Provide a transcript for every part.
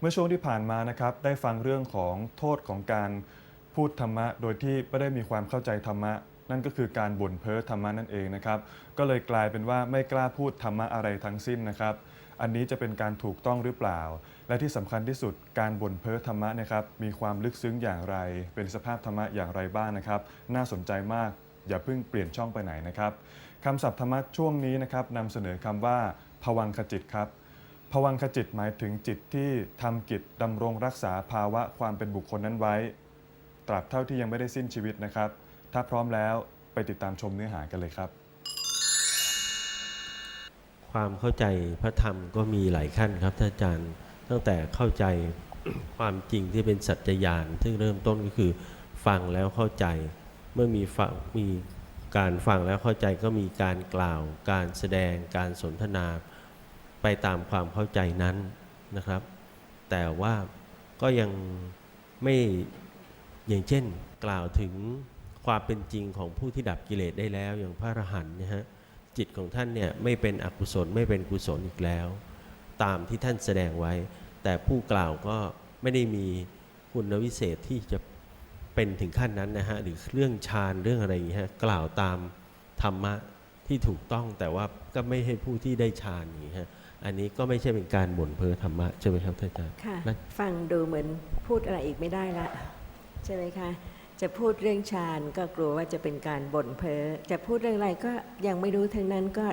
เมื่อช่วงที่ผ่านมานะครับได้ฟังเรื่องของโทษของการพูดธรรมะ โดยที่ไม่ได้มีความเข้าใจธรรมะ นั่นก็คือการบ่นเพ้อธรรมะนั่นเองนะครับก็เลยกลายเป็นว่าไม่กล้าพูดธรรมะอะไรทั้งสิ้นนะครับ อันนี้จะเป็นการถูกต้องหรือเปล่า และที่สำคัญที่สุดการบ่นเพ้อธรรมะนะครับมีความลึกซึ้งอย่างไร เป็นสภาพธรรมะอย่างไรบ้างนะครับ น่าสนใจมากอย่าเพิ่งเปลี่ยนช่องไปไหนนะครับคำศัพท์ธรรมะช่วงนี้นะครับนำเสนอคำว่าภวังคจิตครับ ภวังคจิตหมายถึงจิตที่ทำกิจดำรงรักษาภาวะความเป็นบุคคลนั้นไว้ ตราบเท่าที่ยังไม่ได้สิ้นชีวิตนะครับ ถ้าพร้อมแล้วไปติดตามชมเนื้อหากันเลยครับ ความเข้าใจพระธรรมก็มีหลายขั้นครับท่านอาจารย์ ตั้งแต่เข้าใจความจริงที่เป็นสัจจญาณซึ่งเริ่มต้นก็คือฟังแล้วเข้าใจ เมื่อมีฟังมีการฟังแล้วเข้าใจก็มีการกล่าว การแสดงการสนทนา ไปตามความเข้าใจนั้นนะครับ แต่ว่าก็ยังไม่อย่างเช่นกล่าวถึงความเป็นจริงของผู้ที่ดับกิเลสได้แล้ว อย่างพระอรหันต์นะฮะจิตของท่านเนี่ยไม่เป็นอกุศลไม่เป็นกุศลอีกแล้ว ตามที่ท่านแสดงไว้ แต่ผู้กล่าวก็ไม่ได้มีคุณวิเศษที่จะเป็นถึงขั้นนั้นนะฮะหรือเรื่องฌานเรื่องอะไรอย่างเงี้ยฮะกล่าวตามธรรมะที่ถูกต้องแต่ว่าก็ไม่ให้ผู้ที่ได้ฌานอย่างนี้ฮะ อันนี้ก็ไม่ใช่เป็นการบ่นเพ้อธรรมะใช่ไหมครับท่านอาจารย์ค่ะและฟังดูเหมือนพูดอะไรอีกไม่ได้ละ ใช่ไหมคะ จะพูดเรื่องฌานก็กลัวว่าจะเป็นการบ่นเพ้อจะพูดเรื่องอะไรก็ยังไม่รู้ทั้งนั้นก็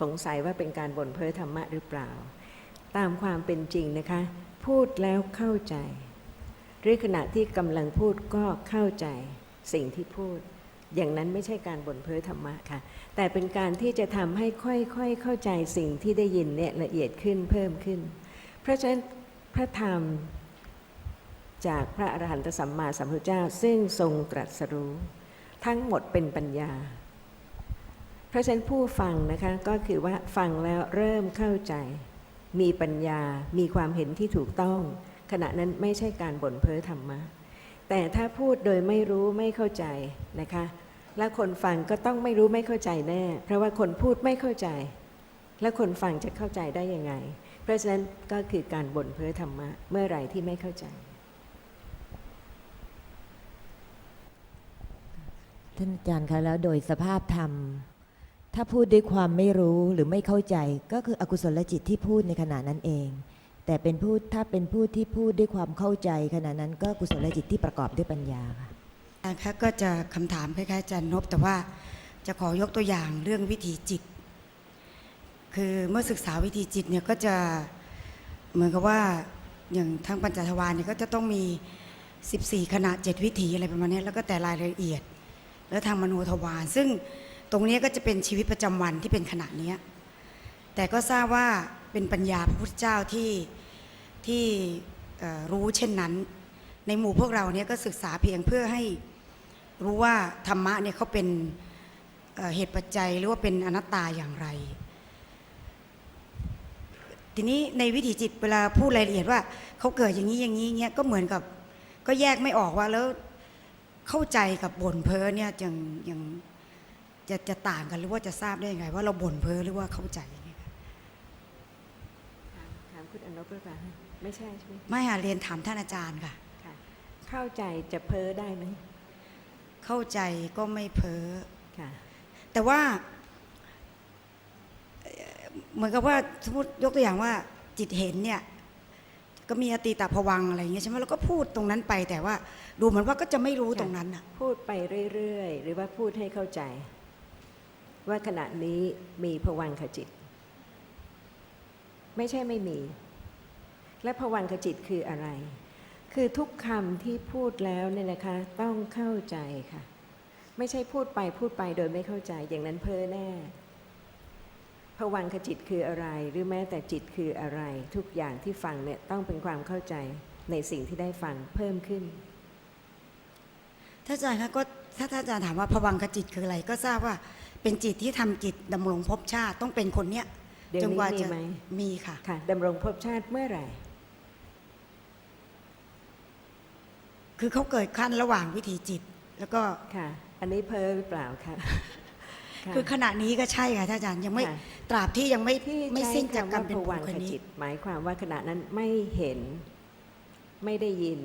สงสัยว่าเป็นการบ่นเพ้อธรรมะหรือเปล่า ตามความเป็นจริงนะคะ พูดแล้วเข้าใจ หรือขณะที่กำลังพูดก็เข้าใจสิ่งที่พูด อย่างนั้นไม่ใช่การบ่นเพ้อธรรมะค่ะ แต่เป็นการที่จะทำให้ค่อยๆเข้าใจสิ่งที่ได้ยินเนี่ยละเอียดขึ้นเพิ่มขึ้น เพราะฉะนั้นพระธรรมจากพระอรหันตสัมมาสัมพุทธเจ้า ซึ่งทรงตรัสรู้ ทั้งหมดเป็นปัญญา เพราะฉะนั้นผู้ฟังนะคะก็คือว่าฟังแล้วเริ่มเข้าใจ มีปัญญามีความเห็นที่ถูกต้อง ขณะนั้นไม่ใช่การบ่นเพ้อธรรมะแต่ถ้าพูดโดยไม่รู้ไม่เข้าใจนะคะ และคนฟังก็ต้องไม่รู้ไม่เข้าใจแน่ เพราะว่าคนพูดไม่เข้าใจ แล้วคนฟังจะเข้าใจได้ยังไง เพราะฉะนั้นก็คือการบ่นเพ้อธรรมะเมื่อไหร่ที่ไม่เข้าใจ ท่านอาจารย์คะแล้วโดยสภาพธรรม ถ้าพูดด้วยความไม่รู้หรือไม่เข้าใจ ก็คืออกุศลจิตที่พูดในขณะนั้นเอง แต่เป็นพูดถ้าเป็นพูดที่พูดด้วยความเข้าใจ ขณะนั้นก็กุศลจิตที่ประกอบด้วยปัญญาค่ะ นะคะก็จะคำถามคล้ายๆอาจารย์นบแต่ว่าจะขอยกตัวอย่างเรื่องวิถีจิต คือเมื่อศึกษาวิถีจิตเนี่ยก็จะเหมือนกับว่าอย่างทางปัญจทวารเนี่ยก็จะต้องมี 14ขณะ7วิถีอะไรประมาณนี้แล้วก็แต่รายละเอียด แล้วทางมโนทวารซึ่งตรงนี้ก็จะเป็นชีวิตประจำวันที่เป็นขณะเนี้ยแต่ก็ทราบว่าเป็นปัญญาพระพุทธเจ้าที่ที่รู้เช่นนั้น ในหมู่พวกเราเนี่ยก็ศึกษาเพียงเพื่อให้ รู้ว่าธรรมะเนี่ยเขาเป็นเอ่อเหตุปัจจัยหรือว่าเป็นอนัตตาอย่างไร ทีนี้ในวิถีจิตเวลาพูดรายละเอียดว่าเขาเกิดอย่างนี้อย่างนี้เงี้ยก็เหมือนกับก็แยกไม่ออกว่าแล้วเข้าใจกับบ่นเพ้อเนี่ยยังยังจะจะต่างกันหรือว่าจะทราบได้ยังไง ว่าเราบ่นเพ้อหรือว่าเข้าใจยังไงคะถามคุณอนบหรือเปล่าไม่ใช่ใช่ไหมไม่ค่ะเรียนถามท่านอาจารย์ค่ะค่ะเข้าใจจะเพ้อได้ไหม เข้าใจก็ไม่เพ้อค่ะแต่ว่าเอ่อเหมือนกับว่าสมมติยกตัวอย่างว่าจิตเห็นเนี่ย ก็มีอติตภวังค์อะไรอย่างเงี้ยใช่ไหมแล้วก็พูดตรงนั้นไปแต่ว่า ดูเหมือนว่าก็จะไม่รู้ตรงนั้นอะพูดไปเรื่อยๆ หรือว่าพูดให้เข้าใจ ว่าขณะนี้มีผวังขจิต ไม่ใช่ไม่มี และผวังขจิตคืออะไร คือทุกคำที่พูดแล้วเนี่ยนะคะต้องเข้าใจค่ะ ไม่ใช่พูดไปพูดไปโดยไม่เข้าใจอย่างนั้นเพ้อแน่ผวังขจิตคืออะไรหรือแม้แต่จิตคืออะไร ทุกอย่างที่ฟังเนี่ยต้องเป็นความเข้าใจในสิ่งที่ได้ฟังเพิ่มขึ้นถ้าอาจารย์คะก็ถ้าท่านอาจารย์ถามว่าภวังคจิตคืออะไร ก็ทราบว่าเป็นจิตที่ทำจิตดำรงภพชาติต้องเป็นคนเนี้ยเดี๋ยวจนนี้กว่ามีจะไหมมีค่ะค่ะดำรงภพชาติเมื่อไหร่ คือเขาเกิดขั้นระหว่างวิถีจิต แล้วก็ค่ะ อันนี้เพ้อหรือเปล่าคะค่ะคือขณะนี้ก็ใช่ค่ะท่านอาจารย์ยังไม่ค่ะตราบที่ยังไม่ที่ไม่ใช้สิ้นจากคำกรรว่ามเป็นผบุวัญงคนขนี้จิตหมายความว่าขณะนั้นไม่เห็น ไม่ได้ยิน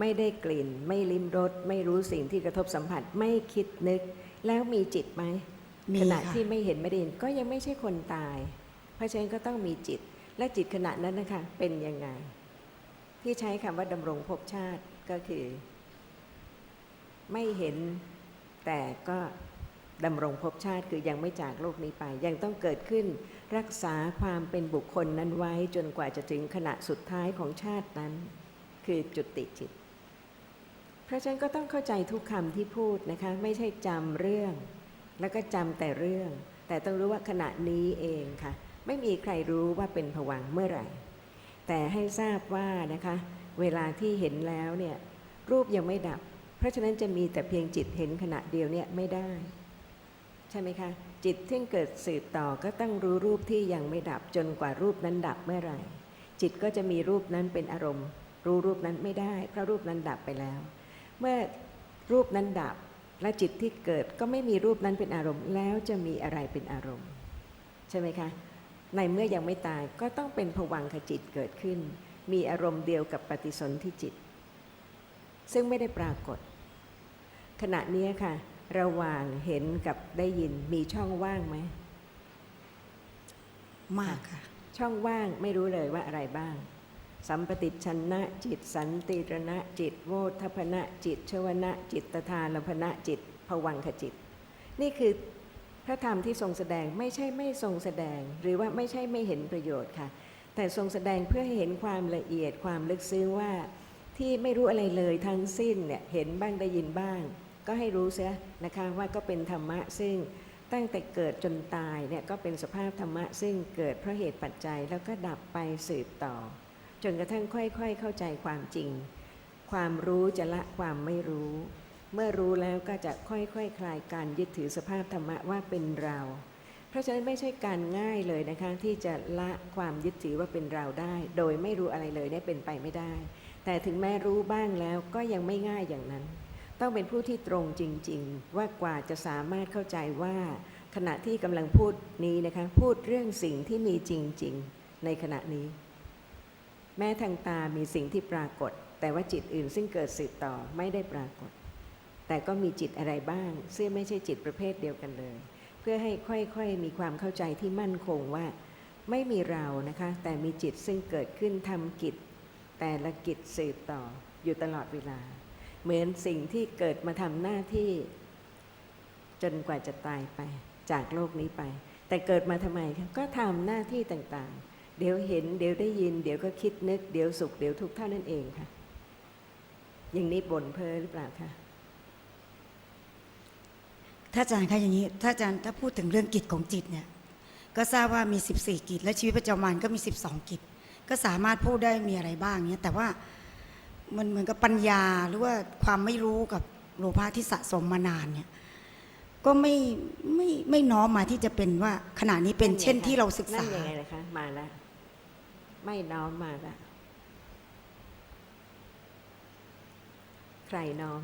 ไม่ได้กลิ่น ไม่ลิ้มรสไม่รู้สิ่งที่กระทบสัมผัส ไม่คิดนึก แล้วมีจิตไหมมีขณะค่ะ ที่ไม่เห็นไม่ได้ยินก็ยังไม่ใช่คนตาย เพราะฉะนั้นก็ต้องมีจิต และจิตขณะนั้นนะคะเป็นยังไง ที่ใช้คำว่าดำรงภพชาติ ก็คือ ไม่เห็นแต่ก็ดำรงภพชาติคือยังไม่จากโลกนี้ไป ยังต้องเกิดขึ้นรักษาความเป็นบุคคลนั้นไว้จนกว่าจะถึงขณะสุดท้ายของชาตินั้น คือจุติจิต เพราะฉะนั้นก็ต้องเข้าใจทุกคำที่พูดนะคะ ไม่ใช่จำเรื่อง แล้วก็จำแต่เรื่อง แต่ต้องรู้ว่าขณะนี้เองค่ะ ไม่มีใครรู้ว่าเป็นผวังเมื่อไหร่ แต่ให้ทราบว่านะคะ เวลาที่เห็นแล้วเนี่ยรูปยังไม่ดับ เพราะฉะนั้นจะมีแต่เพียงจิตเห็นขณะเดียวเนี่ยไม่ได้ ใช่ไหมคะ จิตที่เกิดสืบต่อก็ต้องรู้รูปที่ยังไม่ดับจนกว่ารูปนั้นดับเมื่อไหร่ จิตก็จะมีรูปนั้นเป็นอารมณ์ รู้รูปนั้นไม่ได้ เพราะรูปนั้นดับไปแล้ว เมื่อรูปนั้นดับและจิตที่เกิดก็ไม่มีรูปนั้นเป็นอารมณ์ แล้วจะมีอะไรเป็นอารมณ์ ใช่ไหมคะ ในเมื่อยังไม่ตายก็ต้องเป็นผวังขจิตเกิดขึ้น มีอารมณ์เดียวกับปฏิสนธิจิต ซึ่งไม่ได้ปรากฏ ขณะนี้ค่ะ ระหว่างเห็นกับได้ยินมีช่องว่างไหม มากค่ะ ช่องว่างไม่รู้เลยว่าอะไรบ้าง สัมปติชนะจิต สันติรณะจิต โวทัพนะจิต ชวนะจิตตทานพนะจิตผวังขจิต นี่คือพระธรรมที่ทรงแสดงไม่ใช่ไม่ทรงแสดง หรือว่าไม่ใช่ไม่เห็นประโยชน์ค่ะ แต่ทรงแสดงเพื่อให้เห็นความละเอียดความลึกซึ้งว่าที่ไม่รู้อะไรเลยทั้งสิ้นเนี่ยเห็นบ้างได้ยินบ้าง ก็ให้รู้เสียนะคะว่าก็เป็นธรรมะซึ่งตั้งแต่เกิดจนตายเนี่ยก็เป็นสภาพธรรมะซึ่งเกิดเพราะเหตุปัจจัยแล้วก็ดับไปสืบต่อ จนกระทั่งค่อยๆ เข้าใจความจริง ความรู้จะละความไม่รู้ เมื่อรู้แล้วก็จะค่อยๆคคลายการยึดถือสภาพธรรมะว่าเป็นเรา เพราะฉะนั้นไม่ใช่การง่ายเลยนะคะที่จะละความยึดถือว่าเป็นเราได้ โดยไม่รู้อะไรเลยเนี่ยเป็นไปไม่ได้ แต่ถึงแม้รู้บ้างแล้วก็ยังไม่ง่ายอย่างนั้น ต้องเป็นผู้ที่ตรงจริง ๆ ว่ากว่าจะสามารถเข้าใจว่า ขณะที่กำลังพูดนี้นะคะพูดเรื่องสิ่งที่มีจริง ๆ ในขณะนี้ แม้ทางตามีสิ่งที่ปรากฏ แต่ว่าจิตอื่นซึ่งเกิดสืบต่อไม่ได้ปรากฏ แต่ก็มีจิตอะไรบ้าง ซึ่งไม่ใช่จิตประเภทเดียวกันเลย เพื่อให้ค่อยๆ มีความเข้าใจที่มั่นคงว่า ไม่มีเรานะคะ แต่มีจิตซึ่งเกิดขึ้นทำกิจ แต่ละกิจสืบต่ออยู่ตลอดเวลา เหมือนสิ่งที่เกิดมาทำหน้าที่ จนกว่าจะตายไป จากโลกนี้ไป แต่เกิดมาทำไมคะก็ทำหน้าที่ต่างๆ เดี๋ยวเห็น เดี๋ยวได้ยิน เดี๋ยวก็คิดนึก เดี๋ยวสุข เดี๋ยวทุกข์เท่านั้นเองค่ะ อย่างนี้บ่นเพ้อหรือเปล่าคะ ถ้าอาจารย์คะอย่างนี้ ถ้าอาจารย์ถ้าพูดถึงเรื่องกิจของจิตเนี่ย ก็ทราบว่ามี 14 กิจ และชีวิตประจำวันก็มี 12 กิจ ก็สามารถพูดได้มีอะไรบ้างเนี่ยแต่ว่ามันเหมือนกับปัญญาหรือว่าความไม่รู้กับโลภะที่สะสมมานานเนี่ยก็ไม่ไม่ไม่น้อมมาที่จะเป็นว่าขณะนี้เป็นเช่นที่เราศึกษานั่นยังไงนะคะมาแล้วไม่น้อมมาแล้วใครน้อม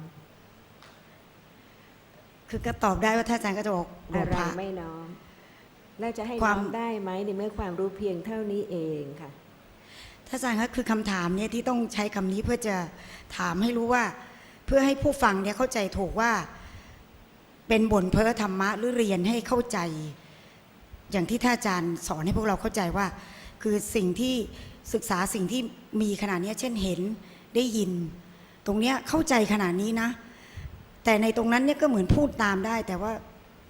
คือก็ตอบได้ว่าถ้าอาจารย์ก็จะบอกโลอะไรภะไม่น้อมแล้วจะให้ควาน้มอมได้ไหมในเมื่อความรู้เพียงเท่านี้เองค่ะถ้าอาจารย์คะคือคำถามเนี่ยที่ต้องใช้คำนี้เพื่อจะถามให้รู้ว่า เพื่อให้ผู้ฟังเนี่ยเข้าใจถูกว่า เป็นบนเพ้อธรรมะหรือเรียนให้เข้าใจ อย่างที่ท่านอาจารย์สอนให้พวกเราเข้าใจว่า คือสิ่งที่ศึกษาสิ่งที่มีขนาดนี้ยเช่นเห็นได้ยิน ตรงเนี้ยเข้าใจขนาดนี้นะ แต่ในตรงนั้นเนี่ยก็เหมือนพูดตามได้ แต่ว่า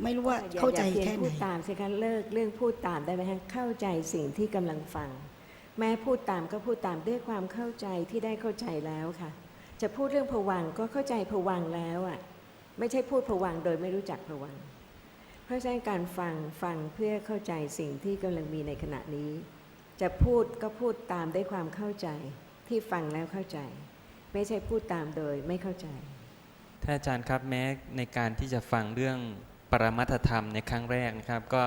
ไม่รู้ว่าเข้าใจแค่ไหนพูดตามสิคะเลิกเรื่องพูดตามได้ไหมคะเข้าใจสิ่งที่กำลังฟัง แม้พูดตามก็พูดตามด้วยความเข้าใจที่ได้เข้าใจแล้วค่ะ จะพูดเรื่องผวังก็เข้าใจผวังแล้วอะไม่ใช่พูดผวังโดยไม่รู้จักผวังเพราะฉะนั้นการฟังฟังเพื่อเข้าใจสิ่งที่กำลังมีในขณะนี้ จะพูดก็พูดตามด้วยความเข้าใจที่ฟังแล้วเข้าใจ ไม่ใช่พูดตามโดยไม่เข้าใจานอาจารย์ครับแม้ในการที่จะฟังเรื่องปรมัตธรรมในครั้งแรกนะครับ ก็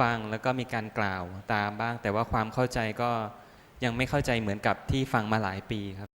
ฟังแล้วก็มีการกล่าวตามบ้าง แต่ว่าความเข้าใจก็ยังไม่เข้าใจเหมือนกับที่ฟังมาหลายปีครับ